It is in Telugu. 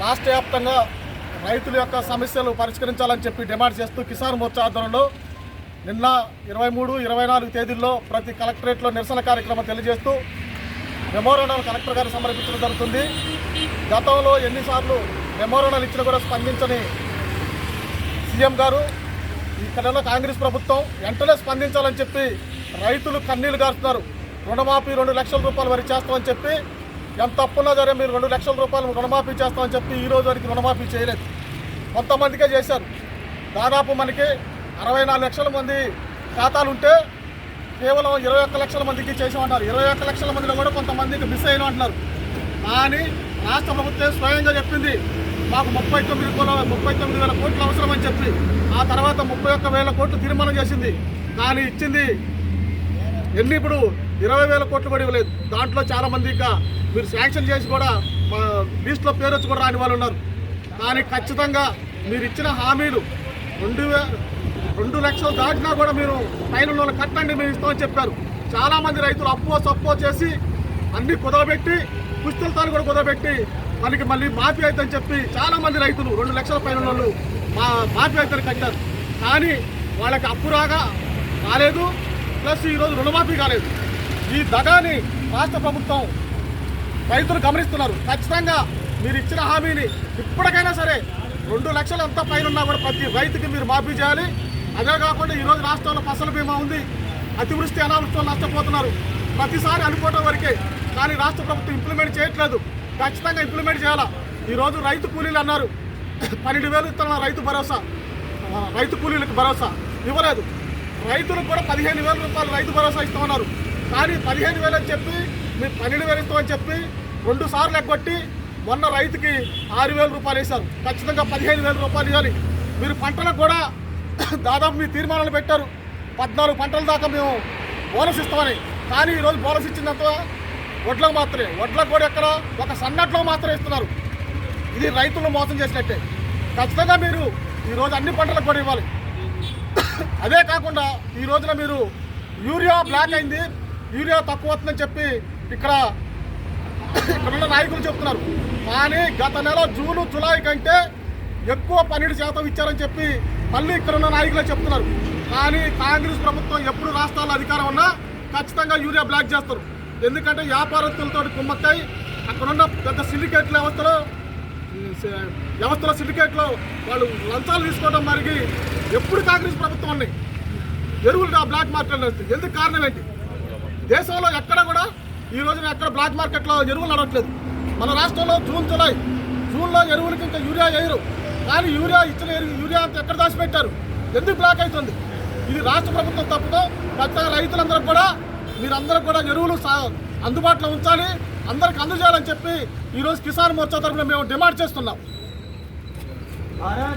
రాష్ట్ర వ్యాప్తంగా రైతుల యొక్క సమస్యలు పరిష్కరించాలని చెప్పి డిమాండ్ చేస్తూ కిసాన్ మోర్చా ఆధ్వర్యంలో నిన్న ఇరవై మూడు ఇరవై నాలుగు తేదీల్లో ప్రతి కలెక్టరేట్లో నిరసన కార్యక్రమం తెలియజేస్తూ మెమోరాండం కలెక్టర్ గారు సమర్పించడం జరుగుతుంది. గతంలో ఎన్నిసార్లు మెమోరాండాలు ఇచ్చినా కూడా స్పందించని సీఎం గారు ఇక్కడ కాంగ్రెస్ ప్రభుత్వం వెంటనే స్పందించాలని చెప్పి రైతులు కన్నీళ్ళు గారుతున్నారు రుణమాఫీ రెండు లక్షల రూపాయలు వరకు చేస్తామని చెప్పి ఎంత తప్పున్నా సరే మీరు రెండు లక్షల రూపాయలు రుణమాఫీ చేస్తామని చెప్పి ఈ రోజు వరకు రుణమాఫీ చేయలేదు. కొంతమందికే చేశారు. దాదాపు మనకి అరవై నాలుగు లక్షల మంది ఖాతాలు ఉంటే కేవలం ఇరవై ఒక్క లక్షల మందికి చేసామంటారు. ఇరవై ఒక్క లక్షల మందిలో కూడా కొంతమందికి మిస్ అయిన అంటున్నారు. కానీ రాష్ట్ర ప్రభుత్వం స్వయంగా చెప్పింది మాకు ముప్పై తొమ్మిది కోల ముప్పై తొమ్మిది వేల కోట్లు అవసరమని చెప్పి. ఆ తర్వాత ముప్పై ఒక్క వేల కోట్లు తీర్మానం చేసింది. కానీ ఇచ్చింది ఎన్ని ఇప్పుడు ఇరవై వేల కోట్లు కూడా ఇవ్వలేదు. దాంట్లో చాలామంది ఇంకా మీరు శాంక్షన్ చేసి కూడా మా లిస్ట్లో పేరు వచ్చి కూడా రాని వాళ్ళు ఉన్నారు. కానీ ఖచ్చితంగా మీరు ఇచ్చిన హామీలు రెండు వే రెండు లక్షలు దాటినా కూడా మీరు పైన ఉన్న కట్టండి మేము ఇస్తామని చెప్పారు. చాలామంది రైతులు అప్పో సప్పో చేసి అన్ని కుదవబెట్టి పుస్తకాలు కూడా కుదరబెట్టి మనకి మళ్ళీ మాఫీ అవుతుందని చెప్పి చాలామంది రైతులు రెండు లక్షల పైన వాళ్ళు మా మాఫీ అవుతారు కట్టారు. కానీ వాళ్ళకి అప్పు రాగా రాలేదు. ప్లస్ ఈరోజు రుణమాఫీ కాలేదు. ఈ దగాని రాష్ట్ర ప్రభుత్వం రైతులు గమనిస్తున్నారు. ఖచ్చితంగా మీరు ఇచ్చిన హామీని ఇప్పటికైనా సరే రెండు లక్షలు ఎంత పైన ఉన్నా కూడా ప్రతి రైతుకి మీరు మాఫీ చేయాలి. అదే కాకుండా ఈరోజు రాష్ట్రంలో ఫసల్ బీమా ఉంది. అతివృష్టి అనావృష్టిలో నష్టపోతున్నారు. ప్రతిసారి అనుకోవటం వరకే. కానీ రాష్ట్ర ప్రభుత్వం ఇంప్లిమెంట్ చేయట్లేదు. ఖచ్చితంగా ఇంప్లిమెంట్ చేయాలా? ఈరోజు రైతు కూలీలు అన్నారు. పన్నెండు వేలు ఇస్తున్న రైతు భరోసా. రైతు కూలీలకు భరోసా. ఇవ్వలేదు. రైతులకు కూడా పదిహేను వేల రూపాయలు రైతు భరోసా ఇస్తామన్నారు కానీ పదిహేను వేలు అని చెప్పి మీరు పన్నెండు వేలు ఇస్తామని చెప్పి రెండు సార్లు ఎగ్గొట్టి మొన్న రైతుకి ఆరు వేల రూపాయలు వేశారు. ఖచ్చితంగా పదిహేను వేల రూపాయలు ఇవ్వాలి. మీరు పంటలకు కూడా దాదాపు మీ తీర్మానాలు పెట్టారు. పద్నాలుగు పంటల దాకా మేము బోనస్ ఇస్తామని. కానీ ఈరోజు బోనస్ ఇచ్చినంత వడ్లకు మాత్రమే. వడ్లకు కూడా ఎక్కడ ఒక సన్నట్లో మాత్రమే ఇస్తున్నారు. ఇది రైతులను మోసం చేసినట్టే. ఖచ్చితంగా మీరు ఈరోజు అన్ని పంటలకు కూడా ఇవ్వాలి. అదే కాకుండా ఈ రోజున మీరు యూరియా బ్లాక్ అయింది. యూరియా తక్కువ వస్తుందని చెప్పి ఇక్కడ ఇక్కడ ఉన్న నాయకులు చెప్తున్నారు. కానీ గత నెల జూను జులై కంటే ఎక్కువ పన్నెండు శాతం ఇచ్చారని చెప్పి మళ్ళీ ఇక్కడ ఉన్న నాయకులే చెప్తున్నారు. కానీ కాంగ్రెస్ ప్రభుత్వం ఎప్పుడు రాష్ట్రాల్లో అధికారం ఉన్నా ఖచ్చితంగా యూరియా బ్లాక్ చేస్తారు. ఎందుకంటే వ్యాపారస్తులతో కుమ్మక్కై అక్కడున్న పెద్ద సిండికేట్ల వ్యవస్థలో వ్యవస్థలో సిండికేట్లో వాళ్ళు లంచాలు తీసుకోవడం మరిగి ఎప్పుడు కాంగ్రెస్ ప్రభుత్వం ఉన్నాయి? ఎరువులు బ్లాక్ మార్కెట్ నడుస్తుంది ఎందుకు కారణం ఏంటి? దేశంలో ఎక్కడ కూడా ఈ రోజున ఎక్కడ బ్లాక్ మార్కెట్లో ఎరువులు నడవట్లేదు. మన రాష్ట్రంలో జూన్ జూలై జూన్లో ఎరువులకి ఇంకా యూరియా వేయరు. కానీ యూరియా ఇచ్చిన యూరియా అంతా ఎక్కడ దాచిపెట్టారు? ఎందుకు బ్లాక్ అవుతుంది? ఇది రాష్ట్ర ప్రభుత్వం తప్పుతో ఖచ్చితంగా రైతులందరూ కూడా మీరందరూ కూడా ఎరువులు సా- అందుబాటులో ఉంచాలి. అందరికి అందజేయాలని చెప్పి ఈరోజు కిసాన్ మోర్చా తరఫున మేము డిమాండ్ చేస్తున్నాం.